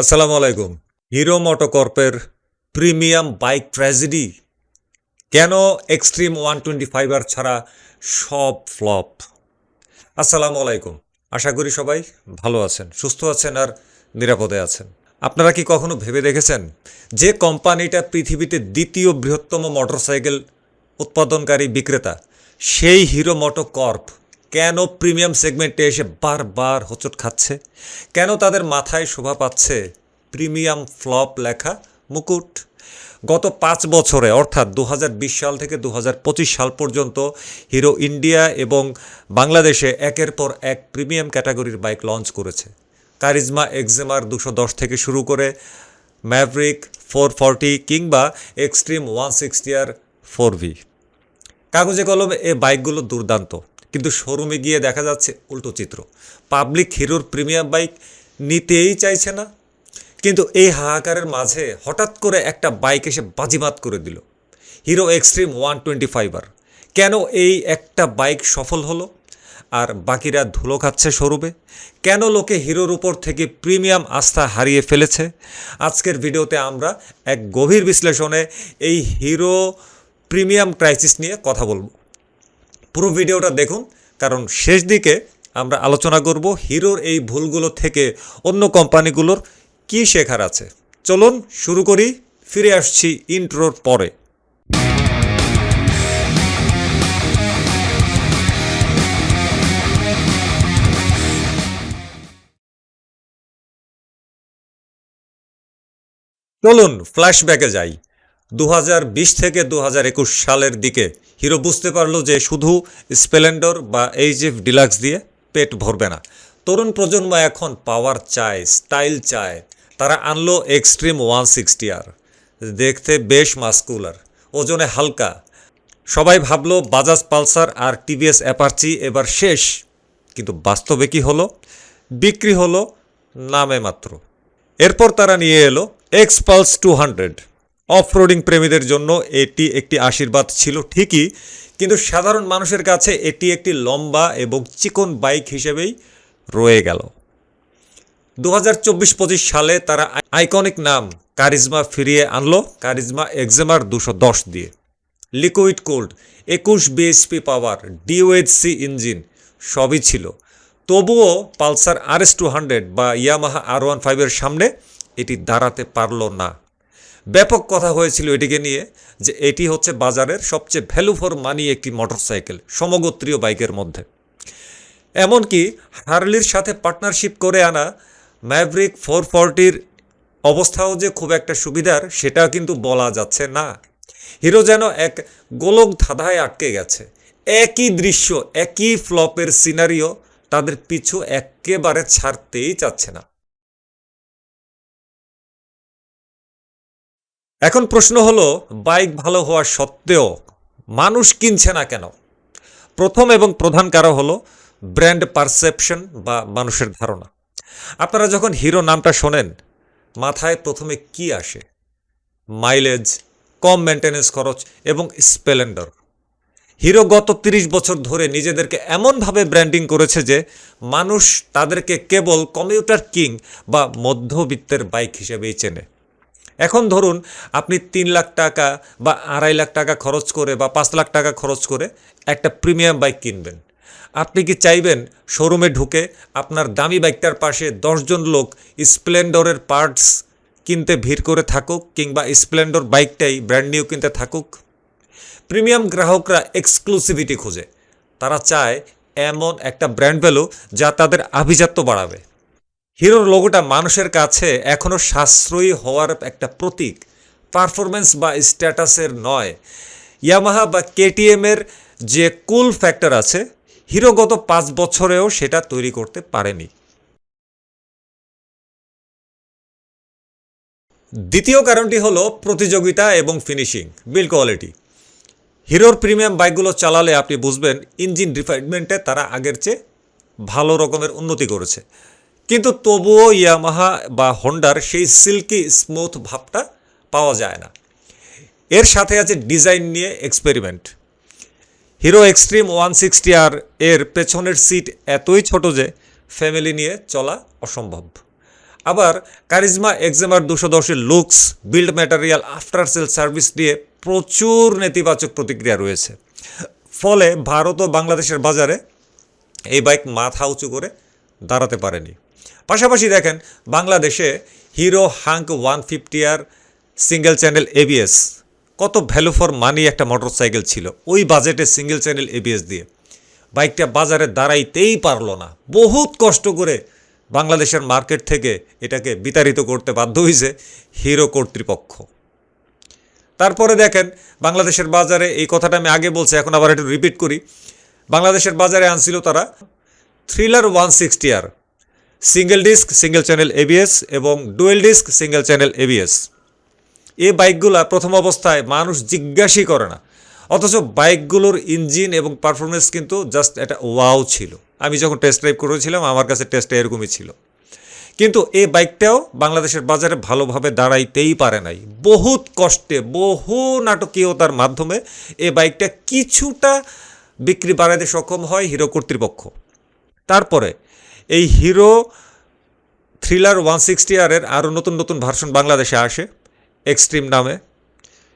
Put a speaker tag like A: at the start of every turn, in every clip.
A: আসসালামু আলাইকুম। হিরো মোটোকর্পের প্রিমিয়াম বাইক ট্র্যাজেডি। কেন Xtreme one twenty five R ছাড়া সব ফ্লপ? আসসালামু আলাইকুম। আশা করি সবাই ভালো আছেন, সুস্থ আছেন আর নিরাপদে আছেন। আপনারা কি কখনো ভেবে দেখেছেন যে কোম্পানিটা পৃথিবীতে দ্বিতীয় বৃহত্তম মোটরসাইকেল উৎপাদনকারী বিক্রেতা, সেই হিরো মোটো কর্প কেন প্রিমিয়াম সেগমেন্টে এসে বারবার হোঁচট খাচ্ছে? কেন তাদের মাথায় শোভা পাচ্ছে প্রিমিয়াম ফ্লপ লেখা মুকুট? গত পাঁচ বছরে, অর্থাৎ দু হাজার বিশ সাল থেকে দু হাজার পঁচিশ সাল পর্যন্ত, হিরো ইন্ডিয়া এবং বাংলাদেশে একের পর এক প্রিমিয়াম ক্যাটাগরির বাইক লঞ্চ করেছে। কারিজমা এক্সেমার দুশো দশ থেকে শুরু করে ম্যাভরিক ফোর ফর্টি কিংবা Xtreme one sixty R four V. কাগজে কলমে এ বাইকগুলো দুর্দান্ত। কিন্তু শোরুমে গিয়ে দেখা যাচ্ছে উল্টো চিত্র। পাবলিক হিরোর প্রিমিয়াম বাইক নিতেই চাইছে না। কিন্তু এই হাহাকারের মাঝে হঠাৎ করে একটা বাইক এসে বাজিমাত করে দিল। হিরো এক্সট্রিম ওয়ান টোয়েন্টি ফাইভার কেন এই একটা বাইক সফল হলো? আর বাকিরা ধুলো খাচ্ছে শোরুমে? কেন লোকে হিরোর উপর থেকে প্রিমিয়াম আস্থা হারিয়ে ফেলেছে? আজকের ভিডিওতে আমরা এক গভীর বিশ্লেষণে এই হিরো প্রিমিয়াম ক্রাইসিস নিয়ে কথা বলব। পুরো ভিডিওটা দেখুন, কারণ শেষ দিকে আমরা আলোচনা করব হিরোর এই ভুলগুলো থেকে অন্য কোম্পানিগুলোর কী শেখার আছে। চলুন শুরু করি, ফিরে আসছি ইন্ট্রোর পরে। চলুন, ফ্ল্যাশব্যাকে যাই। দু হাজার বিশ থেকে দু হাজার একুশ সালের দিকে হিরো বুঝতে পারল যে শুধু স্প্লেন্ডর বা এইচএফ ডিলাক্স দিয়ে পেট ভরবে না। তরুণ প্রজন্ম এখন পাওয়ার চায়, স্টাইল চায়। তারা আনলো এক্সট্রিম ওয়ান সিক্সটি আর। দেখতে বেশ মাস্কুলার, ওজনে হালকা। সবাই ভাবলো বাজাজ পালসার আর টিভিএস অ্যাপার্চি এবার শেষ। কিন্তু বাস্তবে কি হলো? বিক্রি হলো নামে মাত্র। এরপর তারা নিয়ে এলো x pulse two hundred. Offroading প্রেমীদের জন্য এটি একটি আশীর্বাদ ছিল, ঠিকই। কিন্তু সাধারণ মানুষের কাছে এটি একটি লম্বা এবং চিকন বাইক হিসেবেই রয়ে গেল। দু হাজার সালে তারা আইকনিক নাম কারিজমা ফিরিয়ে আনলো, কারিজমা এক্সেমার দুশো দশ দিয়ে। লিকুইড কোল্ড, একুশ বিএসপি পাওয়ার, ডিওএইচসি ইঞ্জিন সবই ছিল। তবুও Pulsar R S two hundred বা ইয়ামাহা আর ওয়ান ফাইভের সামনে এটি দাঁড়াতে পারল না। ব্যাপক কথা হয়েছিল এটিকে নিয়ে যে এটি হচ্ছে বাজারের সবচেয়ে ভ্যালু ফর মানি একটি মোটরসাইকেল, সমগোত্রীয় বাইকের মধ্যে। এমনকি হার্লির সাথে পার্টনারশিপ করে আনা ম্যাভরিক ফোর ফর্টির অবস্থাও যে খুব একটা সুবিধার, সেটা কিন্তু বলা যাচ্ছে না। হিরো যেন এক গোলক ধাঁধায় আটকে গেছে। একই দৃশ্য, একই ফ্লপের সিনারিও তাদের পিছু একেবারে ছাড়তেই চাচ্ছে না। এখন প্রশ্ন হলো, বাইক ভালো হওয়া সত্ত্বেও মানুষ কিনছে না কেন? প্রথম এবং প্রধান কারণ হলো ব্র্যান্ড পারসেপশন বা মানুষের ধারণা। আপনারা যখন হিরো নামটা শোনেন, মাথায় প্রথমে কি আসে? মাইলেজ, কম মেনটেনেন্স খরচ এবং স্প্লেন্ডার। হিরো গত তিরিশ বছর ধরে নিজেদেরকে এমনভাবে ব্র্যান্ডিং করেছে যে মানুষ তাদেরকে কেবল কমিউটার কিং বা মধ্যবিত্তের বাইক হিসেবেই চেনে। এখন ধরুন আপনি তিন লাখ টাকা বা আড়াই লাখ টাকা খরচ করে বা পাঁচ লাখ টাকা খরচ করে একটা প্রিমিয়াম বাইক কিনবেন। আপনি কি চাইবেন শোরুমে ঢুকে আপনার দামি বাইকটার পাশে দশজন লোক স্প্লেন্ডরের পার্টস কিনতে ভিড় করে থাকুক কিংবা স্প্লেন্ডর বাইকটাই ব্র্যান্ড নিউ কিনতে থাকুক? প্রিমিয়াম গ্রাহকরা এক্সক্লুসিভিটি খোঁজে। তারা চায় এমন একটা ব্র্যান্ড ভ্যালু যা তাদের আভিজাত্য বাড়াবে। হিরোর লোগোটা মানুষের কাছে এখনও সাশ্রয়ী হওয়ার একটা প্রতীক পারফরমেন্স বা স্ট্যাটাসের নয়। ইয়ামাহা বা কেটিএমের যে কুল ফ্যাক্টর আছে, হিরো গত পাঁচ বছরেও সেটা তৈরি করতে পারেনি। দ্বিতীয় কারণটি হলো প্রতিযোগিতা এবং ফিনিশিং বিল কোয়ালিটি হিরোর প্রিমিয়াম বাইকগুলো চালালে আপনি বুঝবেন ইঞ্জিন রিফাইনমেন্টে তারা আগের চেয়ে ভালো রকমের উন্নতি করেছে। কিন্তু তবুও ইয়ামাহা বা হন্ডার সেই সিল্কি স্মুথ ভাবটা পাওয়া যায় না। এর সাথে আছে ডিজাইন নিয়ে experiment. Hero Xtreme one sixty R এর পেছনের সিট এতই ছোট যে ফ্যামিলি নিয়ে চলা অসম্ভব। আবার কারিজমা এক্সেমার দুশো দশের looks, build material, after sale service দিয়ে প্রচুর নেতিবাচক প্রতিক্রিয়া রয়েছে। ফলে ভারত ও বাংলাদেশের বাজারে এই বাইক মাথা উঁচু করে দাঁড়াতে পারেনি। পাশাপাশি দেখেন, বাংলাদেশে Hero Hunk one fifty R single channel ABS কত ভ্যালু ফর মানি একটা মোটরসাইকেল ছিল। ওই বাজেটে সিঙ্গেল চ্যানেল এবিএস দিয়ে। বাইকটা বাজারে দাঁড়াইতেই পারল না। বহুত কষ্ট করে বাংলাদেশের মার্কেট থেকে এটাকে বিতাড়িত করতে বাধ্য হয়েছে হিরো কর্তৃপক্ষ। তারপরে দেখেন, বাংলাদেশের বাজারে এই কথাটা আমি আগে বলছি, এখন আবার একটু রিপিট করি। বাংলাদেশের বাজারে আনছিল তারা Thriller one sixty R single disc single channel ABS এবং dual disc single channel ABS এই বাইকগুলা প্রথম অবস্থায় মানুষ জিজ্ঞাসই করে না। অথচ বাইকগুলোর ইঞ্জিন এবং পারফরমেন্স কিন্তু জাস্ট একটা ওয়াও ছিল। আমি যখন টেস্ট ড্রাইভ করেছিলাম, আমার কাছে টেস্টটা এরকমই ছিল। কিন্তু এই বাইকটাও বাংলাদেশের বাজারে ভালোভাবে দাঁড়াইতেই পারে নাই। বহুত কষ্টে, বহু নাটকীয়তার মাধ্যমে এই বাইকটা কিছুটা বিক্রি বাড়াতে সক্ষম হয় হিরো কর্তৃপক্ষ। তারপরে এই হিরো থ্রিলার ওয়ান সিক্সটি আরের আরও নতুন নতুন ভার্সন বাংলাদেশে আসে, এক্সট্রিম নামে।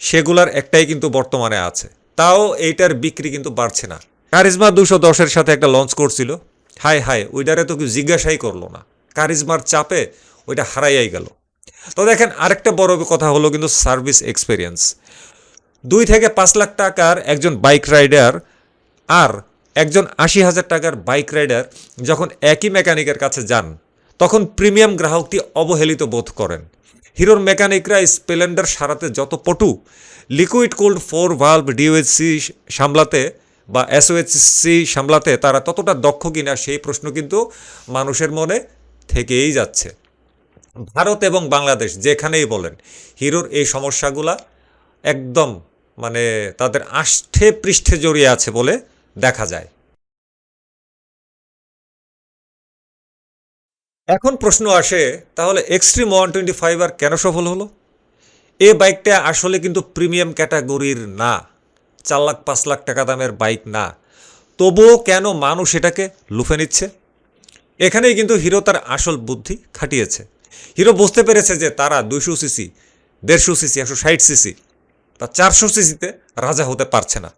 A: সেগুলার একটাই কিন্তু বর্তমানে আছে। তাও এইটার বিক্রি কিন্তু বাড়ছে না। কারিজমা দুশো দশের সাথে একটা লঞ্চ করছিল। হাই হাই ওইটারে তো কেউ জিজ্ঞাসাই করল না। কারিজমার চাপে ওইটা হারাইয়াই গেল। তো দেখেন, আরেকটা বড় কথা হলো কিন্তু সার্ভিস এক্সপিরিয়েন্স। দুই থেকে পাঁচ লাখ টাকার একজন বাইক রাইডার আর একজন আশি হাজার টাকার বাইক রাইডার যখন একই মেকানিকের কাছে যান, তখন প্রিমিয়াম গ্রাহকটি অবহেলিত বোধ করেন। হিরোর মেকানিকরা স্প্লেন্ডার সারাতে যত পটু, liquid cooled four valve DOHC সামলাতে বা এসওএসসি সামলাতে তারা ততটা দক্ষ কিনা সেই প্রশ্ন কিন্তু মানুষের মনে থেকেই যাচ্ছে। ভারত এবং বাংলাদেশ যেখানেই বলেন, হিরোর এই সমস্যাগুলা একদম মানে তাদের আষ্ঠে পৃষ্ঠে জড়িয়ে আছে বলে দেখা যায়। এখন প্রশ্ন আসে, তাহলে Xtreme one twenty five R কেন সফল হলো? এ বাইকটা আসলে কিন্তু প্রিমিয়াম ক্যাটাগরির না, চার লাখ, পাঁচ লাখ টাকা দামের বাইক না। তবুও কেন মানুষ এটাকে লুফে নিচ্ছে? এখানেই কিন্তু হিরো তার আসল বুদ্ধি খাটিয়েছে। হিরো বুঝতে পেরেছে যে তারা দুইশো সিসি, দেড়শো সিসি, একশো ষাট সিসি বা চারশো সিসিতে রাজা হতে পারছে না।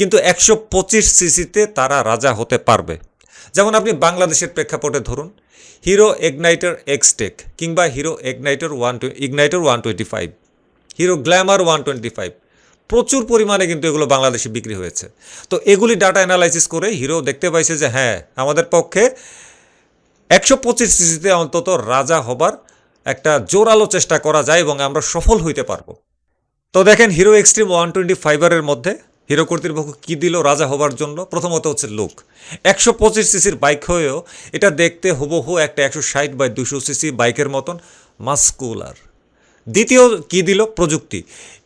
A: কিন্তু একশো পঁচিশ সিসিতে তারা রাজা হতে পারবে। যেমন আপনি বাংলাদেশের প্রেক্ষাপটে ধরুন, হিরো এগনাইটার এক্সটেক কিংবা Hero Ignitor one Ignitor one twenty five, Hero Glamour one twenty five, প্রচুর পরিমাণে কিন্তু এগুলো বাংলাদেশে বিক্রি হয়েছে। তো এগুলি ডাটা অ্যানালাইসিস করে হিরো দেখতে পাইছে যে হ্যাঁ আমাদের পক্ষে একশো পঁচিশ সিসিতে অন্তত রাজা হবার একটা জোরালো চেষ্টা করা যায় এবং আমরা সফল হইতে পারব। তো দেখেন, হিরো এক্সট্রিম ওয়ান টোয়েন্টি ফাইভারের মধ্যে হিরো কর্তৃপক্ষ কী দিল রাজা হবার জন্য? প্রথমত হচ্ছে লুক একশো পঁচিশ সিসির বাইক হয়েও এটা দেখতে হুবহু একটা একশো ষাট বাই দুশো সিসি বাইকের মতন মাস্কুলার দ্বিতীয় কী দিল? প্রযুক্তি।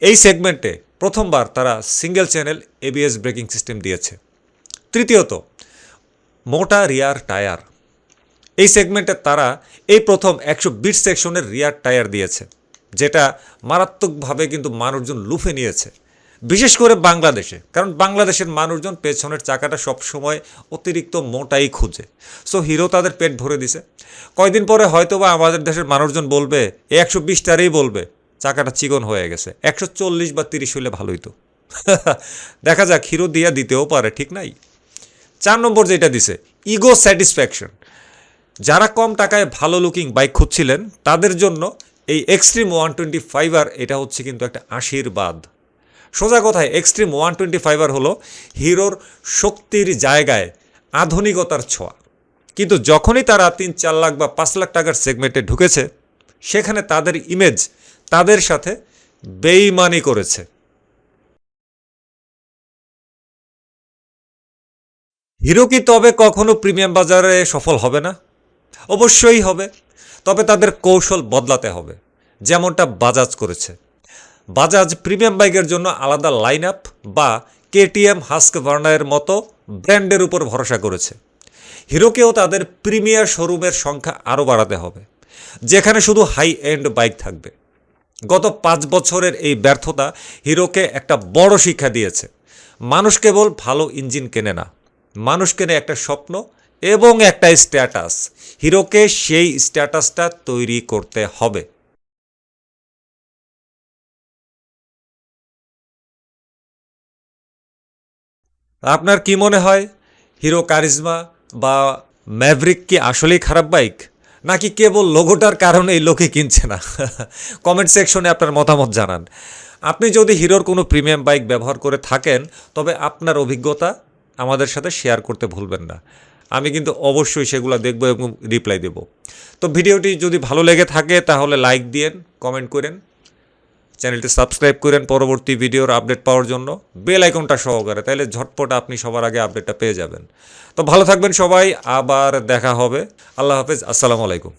A: এই সেগমেন্টে প্রথমবার তারা single channel ABS braking system দিয়েছে। তৃতীয়ত, মোটা রিয়ার টায়ার এই সেগমেন্টে তারা এই প্রথম একশো বিট সেকশনের রিয়ার টায়ার দিয়েছে, যেটা মারাত্মকভাবে কিন্তু মানুষজন লুফে নিয়েছে। বিশেষ করে বাংলাদেশে, কারণ বাংলাদেশের মানুষজন পেছনের চাকাটা সবসময় অতিরিক্ত মোটাই খুঁজে। সো হিরো তাদের পেট ভরে দিছে। কয়দিন পরে হয়তো বা আমাদের দেশের মানুষজন বলবে, এ একশো বিশটারেই বলবে, চাকাটা চিকন হয়ে গেছে। একশো চল্লিশ বা তিরিশ হলে ভালোই তো। দেখা যাক হিরো দিয়া দিতেও পারে, ঠিক নাই? চার নম্বর যেটা দিছে ইগো স্যাটিসফ্যাকশন যারা কম টাকায় ভালো লুকিং বাইক খুঁজছিলেন, তাদের জন্য এই এক্সট্রিম ওয়ান টোয়েন্টি ফাইভার এটা হচ্ছে কিন্তু একটা আশীর্বাদ। সোজা কথায় এক্সট্রিম ওয়ান টোয়েন্টি ফাইভার হলো হিরোর শক্তির জায়গায় আধুনিকতার ছোঁয়া। কিন্তু যখনই তারা তিন চার লাখ বা পাঁচ লাখ টাকার সেগমেন্টে ঢুকেছে, সেখানে তাদের ইমেজ তাদের সাথে বেইমানি করেছে। হিরো কি তবে কখনো প্রিমিয়াম বাজারে সফল হবে না? অবশ্যই হবে। তবে তাদের কৌশল বদলাতে হবে, যেমনটা বাজাজ করেছে। বাজাজ প্রিমিয়াম বাইকের জন্য আলাদা লাইন আপ বা কেটিএম হাস্ক ভার্নারের মতো ব্র্যান্ডের উপর ভরসা করেছে। হিরোকেও তাদের প্রিমিয়ার শোরুমের সংখ্যা আরও বাড়াতে হবে, যেখানে শুধু হাই এন্ড বাইক থাকবে। গত পাঁচ বছরের এই ব্যর্থতা হিরোকে একটা বড় শিক্ষা দিয়েছে। মানুষ কেবল ভালো ইঞ্জিন কেনে না, মানুষ কেনে একটা স্বপ্ন এবং একটা স্ট্যাটাস হিরোকে সেই স্ট্যাটাসটা তৈরি করতে হবে। আপনার কি মনে হয়? হিরো কারিজমা বা ম্যাভরিক কি আসলেই খারাপ বাইক? নাকি কেবল লোগোটার কারণে এই লোকে কিনছে না? কমেন্ট সেকশনে আপনার মতামত জানান। আপনি যদি হিরোর কোনো প্রিমিয়াম বাইক ব্যবহার করে থাকেন, তবে আপনার অভিজ্ঞতা আমাদের সাথে শেয়ার করতে ভুলবেন না। আমি কিন্তু অবশ্যই সেগুলো দেখব এবং রিপ্লাই দেব। তো ভিডিওটি যদি ভালো লেগে থাকে, তাহলে লাইক দিয়েন কমেন্ট করেন। চ্যানেলটি সাবস্ক্রাইব করেন পরবর্তী ভিডিওর আপডেট পাওয়ার জন্য। বেল আইকনটা সহকারে তাহলে ঝটপট আপনি সবার আগে আপডেটটা পেয়ে যাবেন। তো ভালো থাকবেন সবাই, আবার দেখা হবে। আল্লাহ হাফেজ, আসসালামু আলাইকুম।